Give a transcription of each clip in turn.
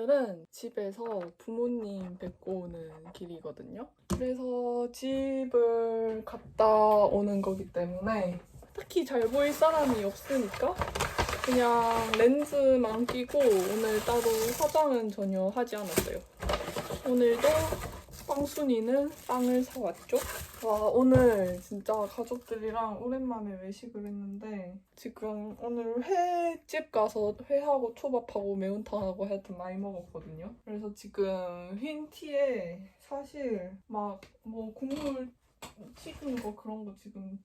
오늘은 집에서 부모님 뵙고 오는 길이거든요. 그래서 집을 갔다 오는 거기 때문에 딱히 잘 보일 사람이 없으니까 그냥 렌즈만 끼고 오늘 따로 화장은 전혀 하지 않았어요. 오늘도 빵순이는 빵을 사왔죠. 와 오늘 진짜 가족들이랑 오랜만에 외식을 했는데 지금 오늘 회집 가서 회하고 초밥하고 매운탕하고 하여튼 많이 먹었거든요. 그래서 지금 흰 티에 사실 막 뭐 국물 튀긴 거 그런 거 지금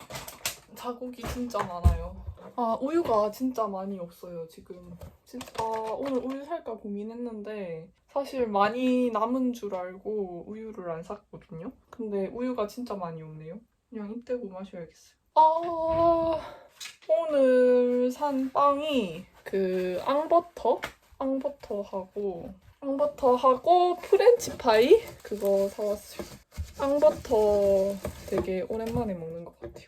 자국이 진짜 많아요. 아 우유가 진짜 많이 없어요 지금. 진짜 아, 오늘 우유 살까 고민했는데 사실 많이 남은 줄 알고 우유를 안 샀거든요. 근데 우유가 진짜 많이 없네요. 그냥 이때고 마셔야겠어요. 아 오늘 산 빵이 그 앙버터 앙버터하고 앙버터하고 프렌치 파이 그거 사왔어요. 앙버터 되게 오랜만에 먹는 것 같아요.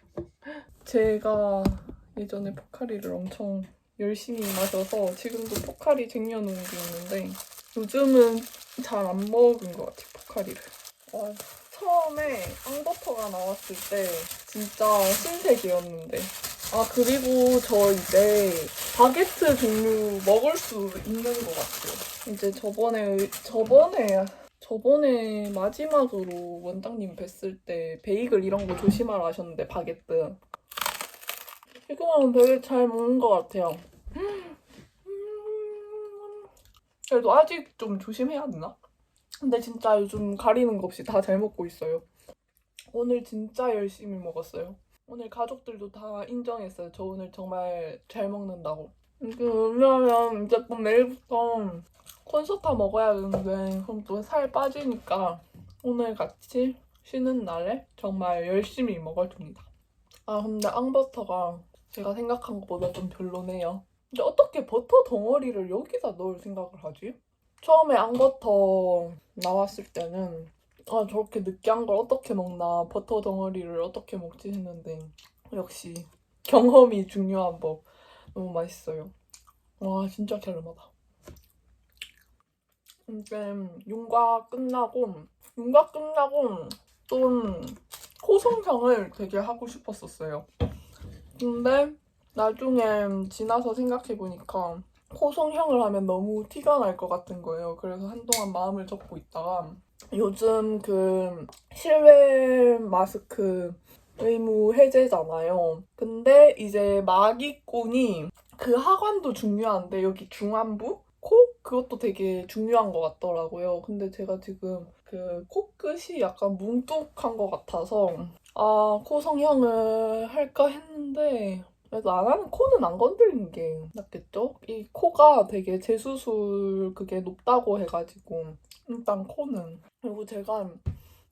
제가 예전에 포카리를 엄청 열심히 마셔서 지금도 포카리 쟁여놓은 게 있는데 요즘은 잘 안 먹은 것 같아요, 포카리를. 와, 처음에 앙버터가 나왔을 때 진짜 신세계였는데. 아, 그리고 저 이제 바게트 종류 먹을 수 있는 것 같아요. 이제 저번에, 저번에, 저번에 마지막으로 원장님 뵀을 때 베이글 이런 거 조심하라 하셨는데, 바게트. 지금은 되게 잘 먹는 것 같아요. 그래도 아직 좀 조심해야 되나? 근데 진짜 요즘 가리는 거 없이 다 잘 먹고 있어요. 오늘 진짜 열심히 먹었어요. 오늘 가족들도 다 인정했어요. 저 오늘 정말 잘 먹는다고. 왜냐면 이제 또 내일부터 콘서트 먹어야 되는데 그럼 또 살 빠지니까 오늘 같이 쉬는 날에 정말 열심히 먹어줍니다. 아 근데 앙버터가 제가 생각한 것보다 좀 별로네요. 근데 어떻게 버터 덩어리를 여기다 넣을 생각을 하지? 처음에 앙버터 나왔을 때는 아 저렇게 느끼한 걸 어떻게 먹나 버터 덩어리를 어떻게 먹지 했는데 역시 경험이 중요한 법 너무 맛있어요 와 진짜 갸름하다 이제 윤곽 끝나고 윤곽 끝나고 좀 코성형을 되게 하고 싶었었어요 근데 나중에 지나서 생각해보니까 코성형을 하면 너무 티가 날 것 같은 거예요. 그래서 한동안 마음을 접고 있다가 요즘 그 실외 마스크 의무 해제잖아요. 근데 이제 마기꾼이 그 하관도 중요한데 여기 중안부? 코? 그것도 되게 중요한 것 같더라고요. 근데 제가 지금 그 코끝이 약간 뭉툭한 것 같아서 아 코 성형을 할까 했는데 그래도 안 하면 코는 안 건드리는 게 낫겠죠? 이 코가 되게 재수술 그게 높다고 해가지고 일단 코는 그리고 제가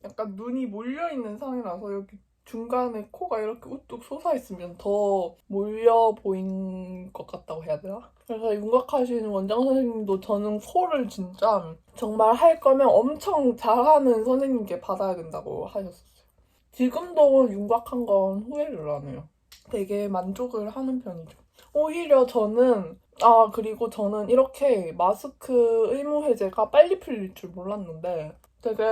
약간 눈이 몰려있는 상이라서 여기 중간에 코가 이렇게 우뚝 솟아있으면 더 몰려 보인 것 같다고 해야 되나? 그래서 윤곽하시는 원장 선생님도 저는 코를 진짜 정말 할 거면 엄청 잘하는 선생님께 받아야 된다고 하셨었어요. 지금도 윤곽한 건 후회를 안 해요. 되게 만족을 하는 편이죠. 오히려 저는 아 그리고 저는 이렇게 마스크 의무 해제가 빨리 풀릴 줄 몰랐는데 되게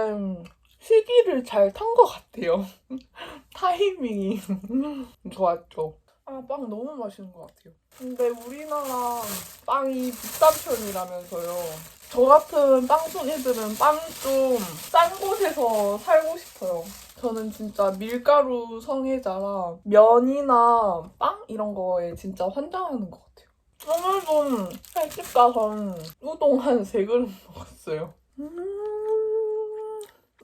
시기를 잘 탄 것 같아요. 타이밍이 좋았죠. 아 빵 너무 맛있는 것 같아요. 근데 우리나라 빵이 비싼 편이라면서요. 저 같은 빵순이들은 빵 좀 싼 곳에서 살고 싶어요. 저는 진짜 밀가루 성애자라 면이나 빵 이런 거에 진짜 환장하는 것 같아요. 오늘도 횟집 가서 우동 한 세 그릇 먹었어요. 음...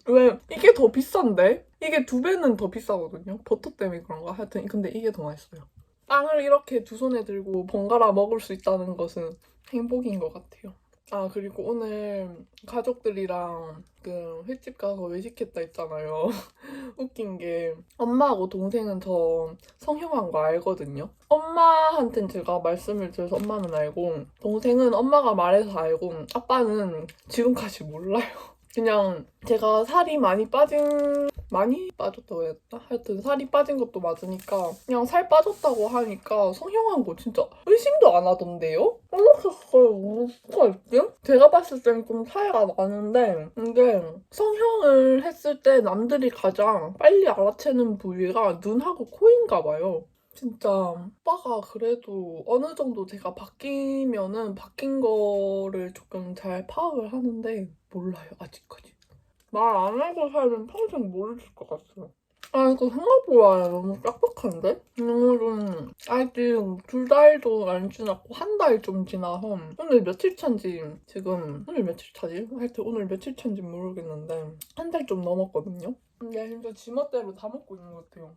왜 이게 더 비싼데? 이게 두 배는 더 비싸거든요. 버터 때문에 그런가? 하여튼 근데 이게 더 맛있어요. 빵을 이렇게 두 손에 들고 번갈아 먹을 수 있다는 것은 행복인 것 같아요. 아 그리고 오늘 가족들이랑 그 횟집 가서 외식했다 했잖아요. 웃긴 게 엄마하고 동생은 저 성형한 거 알거든요. 엄마한텐 제가 말씀을 드려서 엄마는 알고 동생은 엄마가 말해서 알고 아빠는 지금까지 몰라요. 그냥 제가 살이 많이 빠진 많이 빠졌다고 해야 되나? 하여튼 살이 빠진 것도 맞으니까 그냥 살 빠졌다고 하니까 성형한 거 진짜 의심도 안 하던데요? 생각했어요. 뭐가 있지? 제가 봤을 때는 좀 차이가 나는데 이게 성형을 했을 때 남들이 가장 빨리 알아채는 부위가 눈하고 코인가 봐요. 진짜 오빠가 그래도 어느 정도 제가 바뀌면은 바뀐 거를 조금 잘 파악을 하는데 몰라요 아직까지 말 안 하고 살면 평생 모르실 것 같아요 아 이거 생각보다 너무 빡빡한데? 너무 좀 아직 둘 달도 안 지났고 한 달 좀 지나서 오늘 며칠 차인지 지금 오늘 며칠 차지? 하여튼 오늘 며칠 차인지 모르겠는데 한 달 좀 넘었거든요 근데 진짜 지멋대로 다 먹고 있는 것 같아요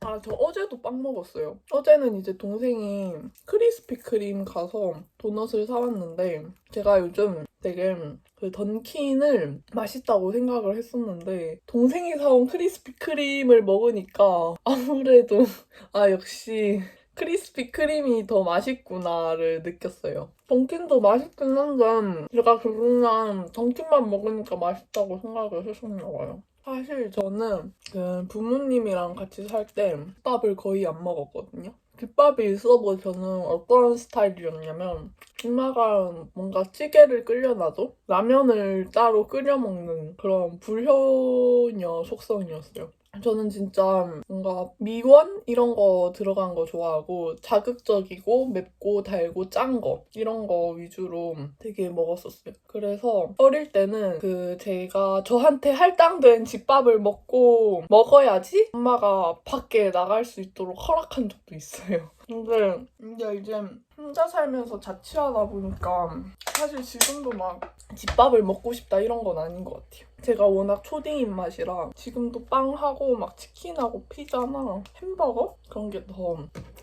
아, 저 어제도 빵 먹었어요. 어제는 이제 동생이 크리스피 크림 가서 도넛을 사왔는데, 제가 요즘 되게 그 던킨을 맛있다고 생각을 했었는데, 동생이 사온 크리스피 크림을 먹으니까 아무래도, 아, 역시 크리스피 크림이 더 맛있구나를 느꼈어요. 던킨도 맛있긴 한데, 제가 그냥 던킨만 먹으니까 맛있다고 생각을 했었나 봐요. 사실 저는 그 부모님이랑 같이 살때 김밥을 거의 안 먹었거든요. 김밥이 있어도 저는 어떤 스타일이었냐면 엄마가 뭔가 찌개를 끓여놔도 라면을 따로 끓여 먹는 그런 불효녀 속성이었어요. 저는 진짜 뭔가 미원 이런 거 들어간 거 좋아하고 자극적이고 맵고 달고 짠 거 이런 거 위주로 되게 먹었었어요. 그래서 어릴 때는 그 제가 저한테 할당된 집밥을 먹고 먹어야지 엄마가 밖에 나갈 수 있도록 허락한 적도 있어요. 근데 이제 이제 혼자 살면서 자취하다 보니까 사실 지금도 막 집밥을 먹고 싶다 이런 건 아닌 것 같아요. 제가 워낙 초딩 입맛이라 지금도 빵하고 막 치킨하고 피자나 햄버거 그런 게 더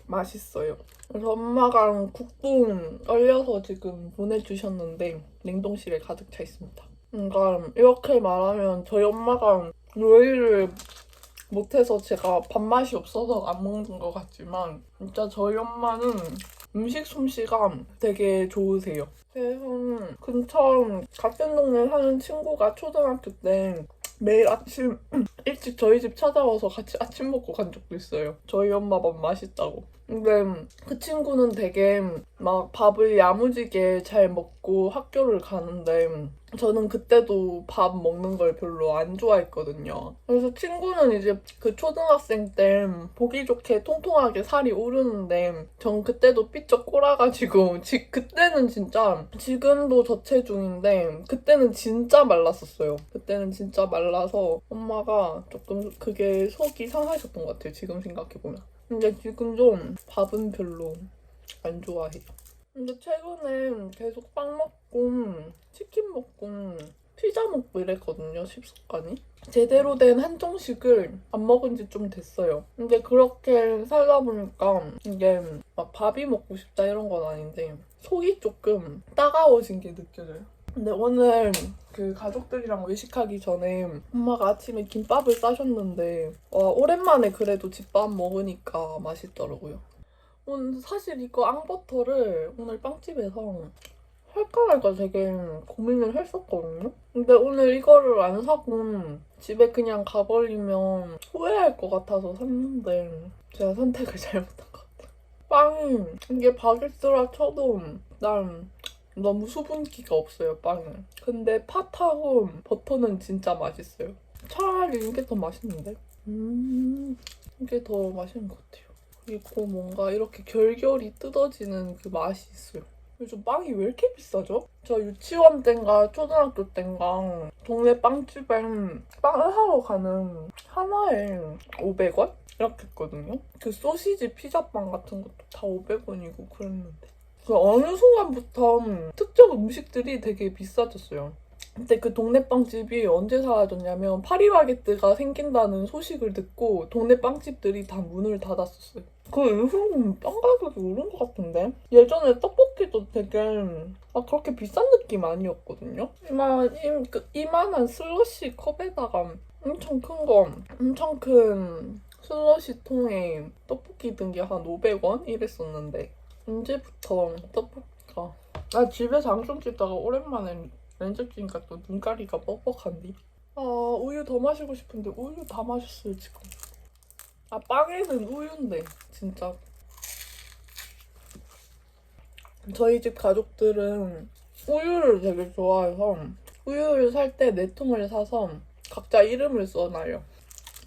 맛있어요. 그래서 엄마가 국도 얼려서 지금 보내주셨는데 냉동실에 가득 차 있습니다. 그러니까 이렇게 말하면 저희 엄마가 요리를 못해서 제가 밥맛이 없어서 안 먹는 것 같지만 진짜 저희 엄마는 음식 솜씨가 되게 좋으세요. 그래서 근처 같은 동네 사는 친구가 초등학교 때 매일 아침 일찍 저희 집 찾아와서 같이 아침 먹고 간 적도 있어요. 저희 엄마 밥 맛있다고. 근데 그 친구는 되게 막 밥을 야무지게 잘 먹고 학교를 가는데 저는 그때도 밥 먹는 걸 별로 안 좋아했거든요. 그래서 친구는 이제 그 초등학생 때 보기 좋게 통통하게 살이 오르는데 전 그때도 삐쩍 꼬라가지고 지, 그때는 진짜 지금도 저체중인데 그때는 진짜 말랐었어요. 그때는 진짜 말라서 엄마가 조금 그게 속이 상하셨던 것 같아요. 지금 생각해보면. 근데 지금 좀 밥은 별로 안 좋아해요. 근데 최근에 계속 빵 먹고 치킨 먹고 피자 먹고 이랬거든요, 식습관이. 제대로 된 한정식을 안 먹은 지 좀 됐어요. 근데 그렇게 살다 보니까 이게 막 밥이 먹고 싶다 이런 건 아닌데 속이 조금 따가워진 게 느껴져요. 근데 오늘 그 가족들이랑 외식하기 전에 엄마가 아침에 김밥을 싸셨는데 와 오랜만에 그래도 집밥 먹으니까 맛있더라고요. 오늘 사실 이거 앙버터를 오늘 빵집에서 할까 말까 되게 고민을 했었거든요. 근데 오늘 이거를 안 사고 집에 그냥 가버리면 후회할 것 같아서 샀는데 제가 선택을 잘못한 것 같아요. 빵이 이게 바게트라 쳐도 난 너무 수분기가 없어요, 빵은. 근데 팥하고 버터는 진짜 맛있어요. 차라리 이게 더 맛있는데? 음, 이게 더 맛있는 것 같아요. 그리고 뭔가 이렇게 결결이 뜯어지는 그 맛이 있어요. 요즘 빵이 왜 이렇게 비싸죠? 저 유치원 땐가 초등학교 땐가 동네 빵집에 빵을 사러 가는 하나에 500원? 이렇게 했거든요. 그 소시지 피자빵 같은 것도 다 500원이고 그랬는데. 그 어느 순간부터 특정 음식들이 되게 비싸졌어요. 근데 그 동네 빵집이 언제 사라졌냐면 파리바게뜨가 생긴다는 소식을 듣고 동네 빵집들이 다 문을 닫았었어요. 그 이후로는 빵 가격이 오른 것 같은데? 예전에 떡볶이도 되게 막 그렇게 비싼 느낌 아니었거든요? 이만, 이, 그, 이만한 슬러시 컵에다가 엄청 큰 거, 엄청 큰 슬러시 통에 떡볶이 든 게 한 500원? 이랬었는데 언제부터 떡볶이가 나 집에서 앙송 찍다가 오랜만에 면접 끼니까 또 눈가리가 뻑뻑한데. 아 우유 더 마시고 싶은데 우유 다 마셨어요 지금. 아 빵에는 우유인데 진짜. 저희 집 가족들은 우유를 되게 좋아해서 우유를 살 때 네 통을 사서 각자 이름을 써놔요.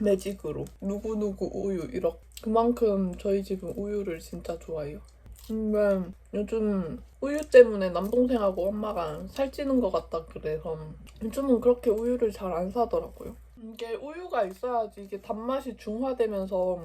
매직으로 누구누구 우유 이렇게 그만큼 저희 집은 우유를 진짜 좋아해요. 근데 요즘 우유 때문에 남동생하고 엄마가 살찌는 것 같다 그래서 요즘은 그렇게 우유를 잘 안 사더라고요. 이게 우유가 있어야지 이게 단맛이 중화되면서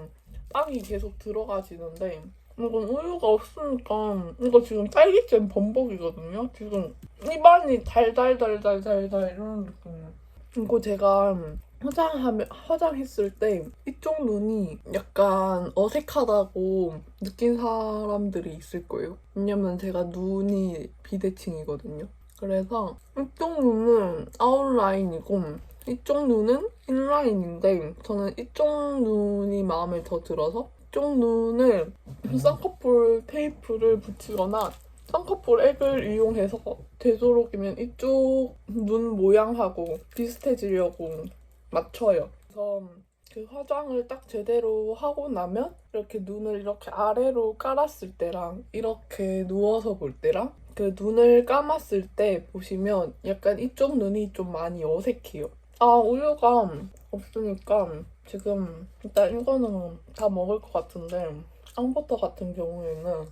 빵이 계속 들어가지는데 이건 우유가 없으니까 이거 지금 딸기잼 범벅이거든요. 지금 입안이 달달달달달달 이런 느낌이에요. 이거 제가 화장하면 화장했을 때 이쪽 눈이 약간 어색하다고 느낀 사람들이 있을 거예요. 왜냐면 제가 눈이 비대칭이거든요. 그래서 이쪽 눈은 아웃라인이고 이쪽 눈은 인라인인데 저는 이쪽 눈이 마음에 더 들어서 이쪽 눈을 쌍꺼풀 테이프를 붙이거나 쌍꺼풀 액을 이용해서 되도록이면 이쪽 눈 모양하고 비슷해지려고 맞춰요. 그래서 그 화장을 딱 제대로 하고 나면 이렇게 눈을 이렇게 아래로 깔았을 때랑 이렇게 누워서 볼 때랑 그 눈을 감았을 때 보시면 약간 이쪽 눈이 좀 많이 어색해요. 아 우유가 없으니까 지금 일단 이거는 다 먹을 것 같은데 앙버터 같은 경우에는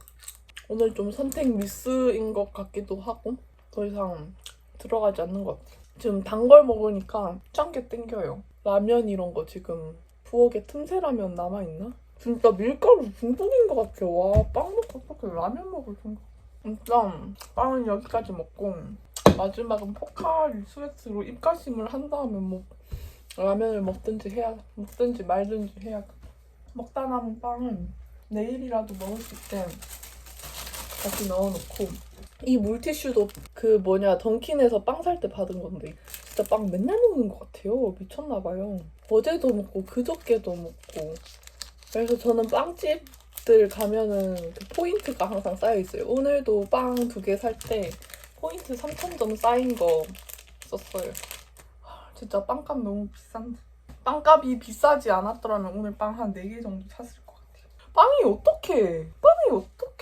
오늘 좀 선택 미스인 것 같기도 하고 더 이상 들어가지 않는 것 같아요. 지금 단 걸 먹으니까 짠게 땡겨요. 라면 이런 거 지금 부엌에 틈새 라면 남아있나? 진짜 밀가루 중독인 것 같아요. 와, 빵 먹고 어떻게 라면 먹을 생각. 일단 빵은 여기까지 먹고 마지막은 포카리 스웨트로 입가심을 한 다음에 뭐 라면을 먹든지 해야 먹든지 말든지 해야 먹다 남은 빵은 내일이라도 먹을 수 있게 다시 넣어놓고 이 물티슈도 그 뭐냐 던킨에서 빵 살 때 받은 건데 진짜 빵 맨날 먹는 것 같아요. 미쳤나 봐요. 어제도 먹고 그저께도 먹고. 그래서 저는 빵집들 가면은 그 포인트가 항상 쌓여 있어요. 오늘도 빵 두 개 살 때 포인트 3,000점 쌓인 거 썼어요. 하, 진짜 빵값 너무 비싼데. 빵값이 비싸지 않았더라면 오늘 빵 한 4개 정도 샀을 것 같아요. 빵이 어떻게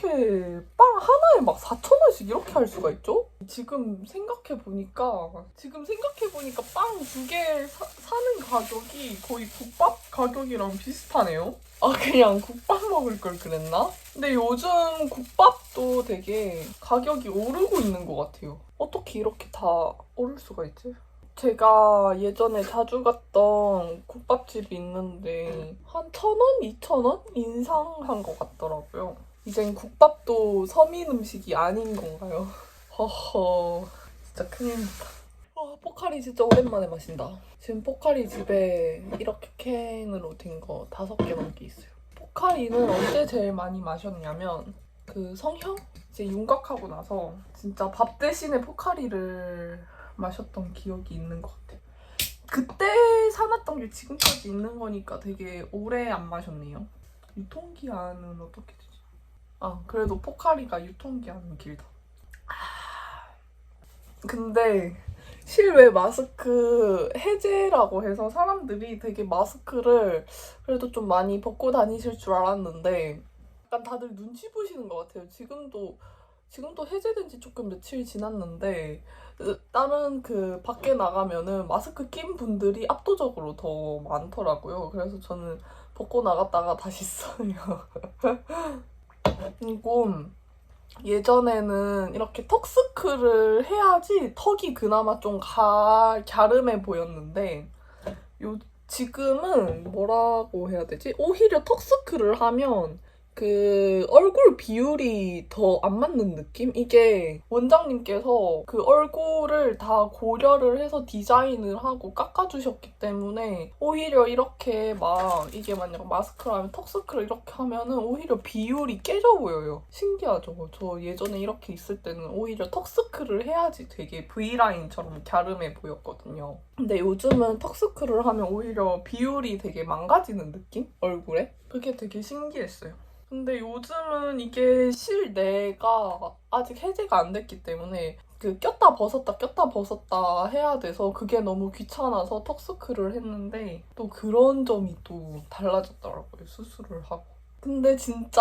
어떻게 빵 하나에 막 4,000원씩 이렇게 할 수가 있죠? 지금 생각해 보니까 지금 생각해 보니까 빵 두 개 사는 가격이 거의 국밥 가격이랑 비슷하네요. 아 그냥 국밥 먹을 걸 그랬나? 근데 요즘 국밥도 되게 가격이 오르고 있는 것 같아요. 어떻게 이렇게 다 오를 수가 있지? 제가 예전에 자주 갔던 국밥집이 있는데 한 천 원, 이천 원 인상한 것 같더라고요. 이젠 국밥도 서민 음식이 아닌 건가요? 허허 진짜 큰일이다. 와 포카리 진짜 오랜만에 마신다. 지금 포카리 집에 이렇게 캔으로 된 거 다섯 개 넘게 있어요. 포카리는 언제 제일 많이 마셨냐면 그 성형 이제 윤곽하고 나서 진짜 밥 대신에 포카리를 마셨던 기억이 있는 것 같아요. 그때 사놨던 게 지금까지 있는 거니까 되게 오래 안 마셨네요. 유통기한은 어떻게 되지? 아, 그래도 포카리가 유통기한은 길다. 아, 근데 실외 마스크 해제라고 해서 사람들이 되게 마스크를 그래도 좀 많이 벗고 다니실 줄 알았는데 약간 다들 눈치 보시는 것 같아요. 지금도 지금도 해제된 지 조금 며칠 지났는데 으, 다른 그 밖에 나가면은 마스크 낀 분들이 압도적으로 더 많더라고요. 그래서 저는 벗고 나갔다가 다시 써요. 그리고 예전에는 이렇게 턱스크를 해야지 턱이 그나마 좀 가, 갸름해 보였는데 요 지금은 뭐라고 해야 되지? 오히려 턱스크를 하면 그 얼굴 비율이 더 안 맞는 느낌? 이게 원장님께서 그 얼굴을 다 고려를 해서 디자인을 하고 깎아주셨기 때문에 오히려 이렇게 막 이게 만약 마스크라면 턱스크를 이렇게 하면은 오히려 비율이 깨져 보여요. 신기하죠? 저 예전에 이렇게 있을 때는 오히려 턱스크를 해야지 되게 V라인처럼 갸름해 보였거든요. 근데 요즘은 턱스크를 하면 오히려 비율이 되게 망가지는 느낌? 얼굴에? 그게 되게 신기했어요. 근데 요즘은 이게 실내가 아직 해제가 안 됐기 때문에 그 꼈다 벗었다 꼈다 벗었다 해야 돼서 그게 너무 귀찮아서 턱스크를 했는데 또 그런 점이 또 달라졌더라고요 수술을 하고. 근데 진짜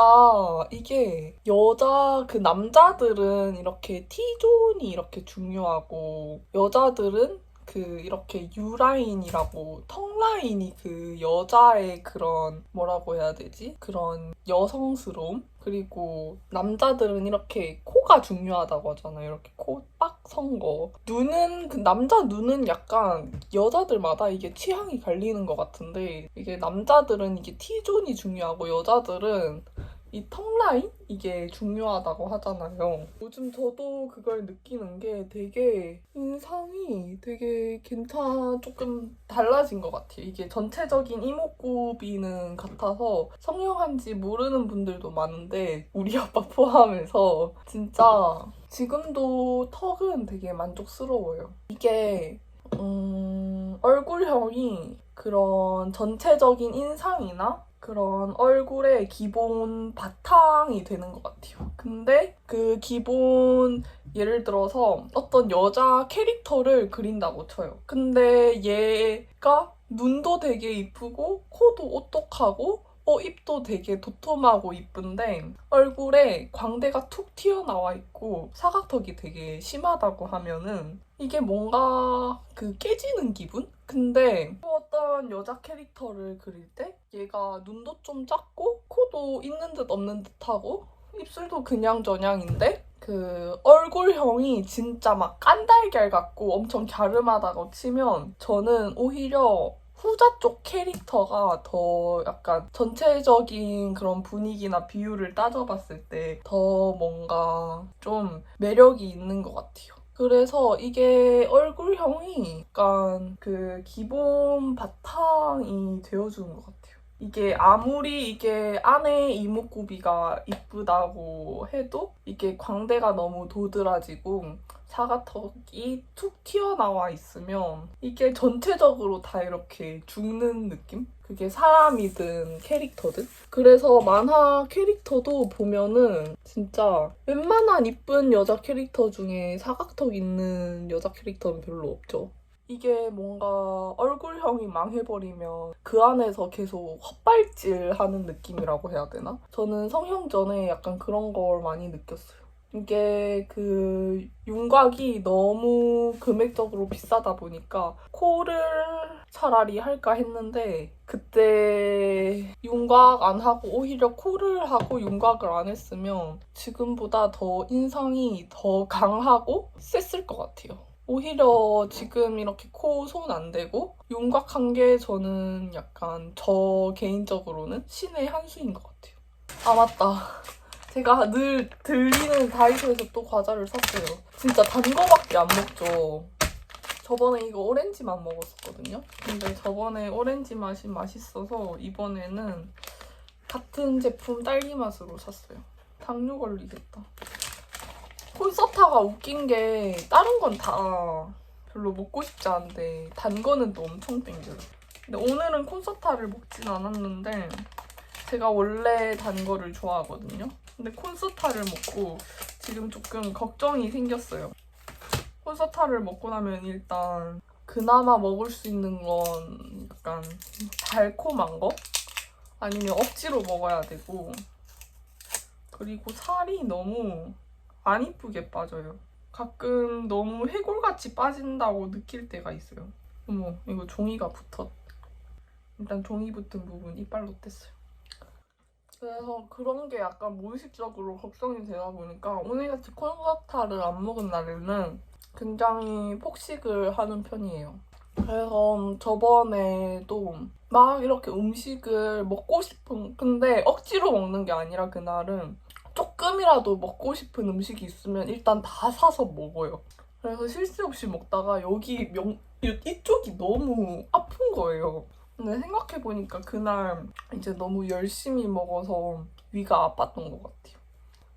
이게 여자 그 남자들은 이렇게 T존이 이렇게 중요하고 여자들은 그 이렇게 U라인이라고 턱 라인이 그 여자의 그런 뭐라고 해야 되지? 그런 여성스러움? 그리고 남자들은 이렇게 코가 중요하다고 하잖아요. 이렇게 코 빡 선 거. 눈은 그 남자 눈은 약간 여자들마다 이게 취향이 갈리는 것 같은데 이게 남자들은 이게 T존이 중요하고 여자들은 이 턱 라인 이게 중요하다고 하잖아요. 요즘 저도 그걸 느끼는 게 되게 인상이 되게 괜찮 조금 달라진 것 같아요. 이게 전체적인 이목구비는 같아서 성형한지 모르는 분들도 많은데 우리 아빠 포함해서 진짜 지금도 턱은 되게 만족스러워요. 이게 음, 얼굴형이 그런 전체적인 인상이나 그런 얼굴의 기본 바탕이 되는 것 같아요. 근데 그 기본 예를 들어서 어떤 여자 캐릭터를 그린다고 쳐요. 근데 얘가 눈도 되게 이쁘고 코도 오똑하고 어, 입도 되게 도톰하고 이쁜데 얼굴에 광대가 툭 튀어나와 있고 사각턱이 되게 심하다고 하면은 이게 뭔가 그 깨지는 기분? 근데 또 어떤 여자 캐릭터를 그릴 때 얘가 눈도 좀 작고 코도 있는 듯 없는 듯하고 입술도 그냥 저냥인데 그 얼굴형이 진짜 막 깐달걀 같고 엄청 갸름하다고 치면 저는 오히려 후자 쪽 캐릭터가 더 약간 전체적인 그런 분위기나 비율을 따져봤을 때 더 뭔가 좀 매력이 있는 것 같아요. 그래서 이게 얼굴형이 약간 그 기본 바탕이 되어주는 것 같아요. 이게 아무리 이게 안에 이목구비가 이쁘다고 해도 이게 광대가 너무 도드라지고 사각턱이 툭 튀어나와 있으면 이게 전체적으로 다 이렇게 죽는 느낌? 그게 사람이든 캐릭터든? 그래서 만화 캐릭터도 보면은 진짜 웬만한 이쁜 여자 캐릭터 중에 사각턱 있는 여자 캐릭터는 별로 없죠. 이게 뭔가 얼굴형이 망해버리면 그 안에서 계속 헛발질 하는 느낌이라고 해야 되나? 저는 성형 전에 약간 그런 걸 많이 느꼈어요. 이게 그 윤곽이 너무 금액적으로 비싸다 보니까 코를 차라리 할까 했는데 그때 윤곽 안 하고 오히려 코를 하고 윤곽을 안 했으면 지금보다 더 인상이 더 강하고 셌을 것 같아요. 오히려 지금 이렇게 코 손 안 대고 윤곽한 게 저는 약간 저 개인적으로는 신의 한 수인 것 같아요. 아 맞다. 제가 늘 들리는 다이소에서 또 과자를 샀어요. 진짜 단 거밖에 안 먹죠. 저번에 이거 오렌지만 먹었었거든요. 근데 저번에 오렌지 맛이 맛있어서 이번에는 같은 제품 딸기 맛으로 샀어요. 당뇨 걸리겠다. 콘서타가 웃긴 게 다른 건 다 별로 먹고 싶지 않은데 단 거는 또 엄청 땡겨요. 근데 오늘은 콘서타를 먹진 않았는데 제가 원래 단 거를 좋아하거든요. 근데 콘서타를 먹고 지금 조금 걱정이 생겼어요. 콘서타를 먹고 나면 일단 그나마 먹을 수 있는 건 약간 달콤한 거? 아니면 억지로 먹어야 되고 그리고 살이 너무 안 이쁘게 빠져요. 가끔 너무 해골같이 빠진다고 느낄 때가 있어요. 어머, 이거 종이가 붙었. 일단 종이 붙은 부분 이빨로 뗐어요. 그래서 그런 게 약간 무의식적으로 걱정이 되다 보니까 오늘같이 콘서타를 안 먹은 날에는 굉장히 폭식을 하는 편이에요. 그래서 저번에도 막 이렇게 음식을 먹고 싶은 근데 억지로 먹는 게 아니라 그날은 조금이라도 먹고 싶은 음식이 있으면 일단 다 사서 먹어요. 그래서 쉴새 없이 먹다가 여기 명 이쪽이 너무 아픈 거예요. 근데 생각해보니까 그날 이제 너무 열심히 먹어서 위가 아팠던 것 같아요.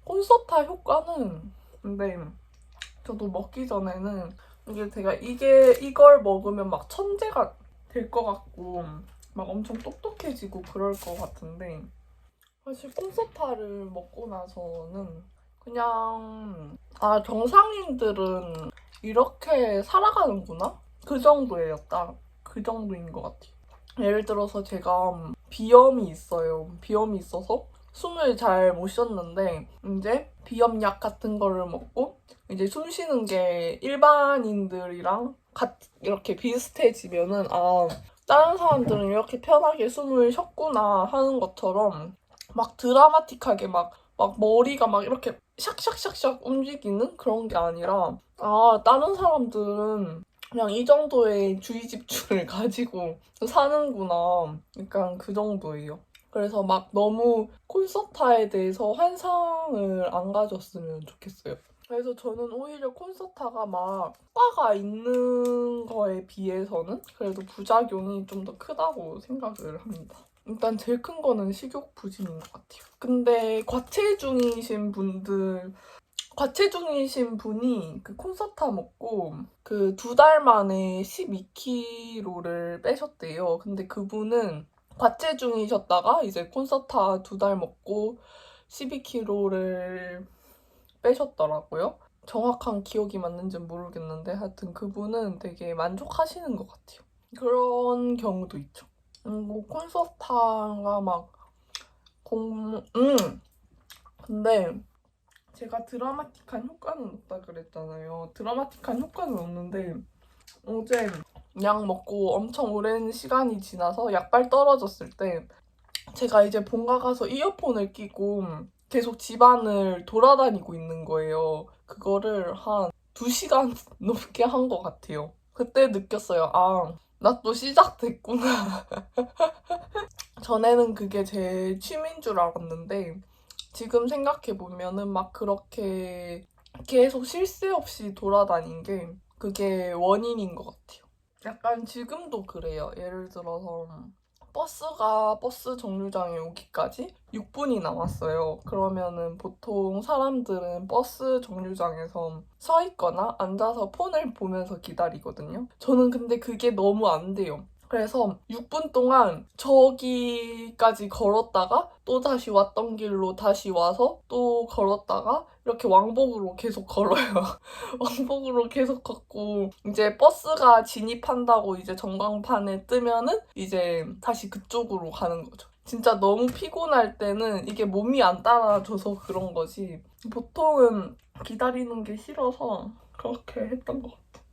콘서타 효과는 근데 저도 먹기 전에는 이게 제가 이게 이걸 먹으면 막 천재가 될 것 같고 막 엄청 똑똑해지고 그럴 것 같은데 사실 콩소파를 먹고 나서는 그냥 아 정상인들은 이렇게 살아가는구나? 그 정도예요. 딱 그 정도인 것 같아요 예를 들어서 제가 비염이 있어요. 비염이 있어서 숨을 잘 못 쉬었는데 이제 비염약 같은 거를 먹고 이제 숨 쉬는 게 일반인들이랑 같 이렇게 비슷해지면은 아 다른 사람들은 이렇게 편하게 숨을 쉬었구나 하는 것처럼 막 드라마틱하게 막, 막 머리가 막 이렇게 샥샥샥샥 움직이는 그런 게 아니라 아 다른 사람들은 그냥 이 정도의 주의 집중을 가지고 사는구나 약간 그 정도예요. 그래서 막 너무 콘서타에 대해서 환상을 안 가졌으면 좋겠어요. 그래서 저는 오히려 콘서타가 막 효과가 있는 거에 비해서는 그래도 부작용이 좀 더 크다고 생각을 합니다. 일단 제일 큰 거는 식욕 부진인 것 같아요. 근데 과체중이신 분들 과체중이신 분이 그 콘서타 먹고 그 두 달 만에 12kg를 빼셨대요. 근데 그분은 과체중이셨다가 이제 콘서타 두달 먹고 12kg를 빼셨더라고요. 정확한 기억이 맞는지는 모르겠는데 하여튼 그분은 되게 만족하시는 것 같아요. 그런 경우도 있죠. 음, 뭐 콘서타가 막 공... 음! 근데 제가 드라마틱한 효과는 없다 그랬잖아요. 드라마틱한 효과는 없는데 어제 약 먹고 엄청 오랜 시간이 지나서 약발 떨어졌을 때 제가 이제 본가 가서 이어폰을 끼고 계속 집안을 돌아다니고 있는 거예요. 그거를 한 2시간 넘게 한 것 같아요. 그때 느꼈어요. 아, 나 또 시작됐구나. 전에는 그게 제 취미인 줄 알았는데 지금 생각해 보면은 막 그렇게 계속 쉴새 없이 돌아다닌 게 그게 원인인 것 같아요. 약간 지금도 그래요. 예를 들어서 버스가 버스 정류장에 오기까지 6분이 남았어요. 그러면은 보통 사람들은 버스 정류장에서 서 있거나 앉아서 폰을 보면서 기다리거든요. 저는 근데 그게 너무 안 돼요. 그래서 6분 동안 저기까지 걸었다가 또 다시 왔던 길로 다시 와서 또 걸었다가 이렇게 왕복으로 계속 걸어요. 왕복으로 계속 걷고 이제 버스가 진입한다고 이제 전광판에 뜨면은 이제 다시 그쪽으로 가는 거죠. 진짜 너무 피곤할 때는 이게 몸이 안 따라줘서 그런 거지. 보통은 기다리는 게 싫어서 그렇게 했던 것 같아요.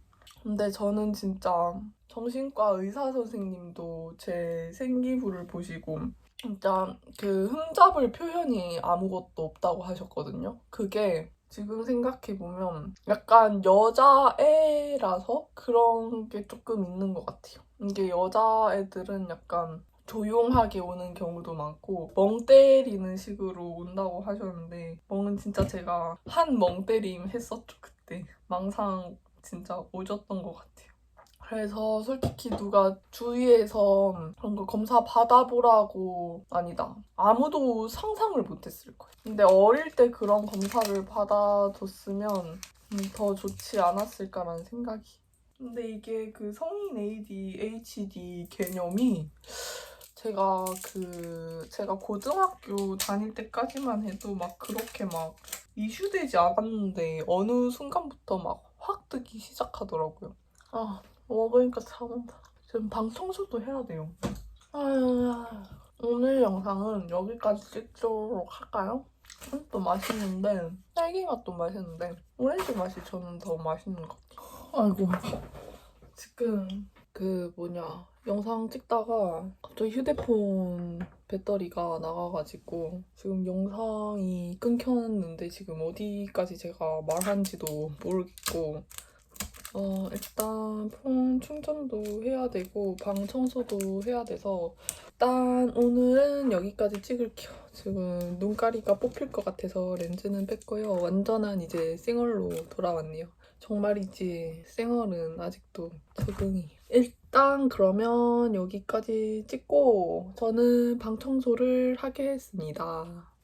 근데 저는 진짜 정신과 의사 선생님도 제 생기부를 보시고 진짜 그 흠잡을 표현이 아무것도 없다고 하셨거든요. 그게 지금 생각해보면 약간 여자애라서 그런 게 조금 있는 것 같아요. 이게 여자애들은 약간 조용하게 오는 경우도 많고 멍 때리는 식으로 온다고 하셨는데 멍은 진짜 제가 한 멍 때림 했었죠 그때 망상 진짜 오졌던 것 같아요. 그래서 솔직히 누가 주위에서 그런 거 검사 받아보라고 아니다. 아무도 상상을 못했을 거예요. 근데 어릴 때 그런 검사를 받아줬으면 음, 더 좋지 않았을까라는 생각이. 근데 이게 그 성인 ADHD 개념이 제가 그 제가 고등학교 다닐 때까지만 해도 막 그렇게 막 이슈되지 않았는데 어느 순간부터 막 확 뜨기 시작하더라고요. 아 먹으니까 참은다. 지금 방 청소도 해야 돼요. 아유, 오늘 영상은 여기까지 찍도록 할까요? 또 맛있는데 딸기 맛도 맛있는데 오렌지 맛이 저는 더 맛있는 것 같아요. 아이고 지금 그 뭐냐 영상 찍다가 갑자기 휴대폰 배터리가 나가가지고 지금 영상이 끊겼는데 지금 어디까지 제가 말한지도 모르겠고 어 일단 폰 충전도 해야 되고 방 청소도 해야 돼서 일단 오늘은 여기까지 찍을게요. 지금 눈가리가 뽑힐 것 같아서 렌즈는 뺐고요. 완전한 이제 생얼로 돌아왔네요. 정말이지 생얼은 아직도 적응이. 일단 그러면 여기까지 찍고 저는 방 청소를 하겠습니다.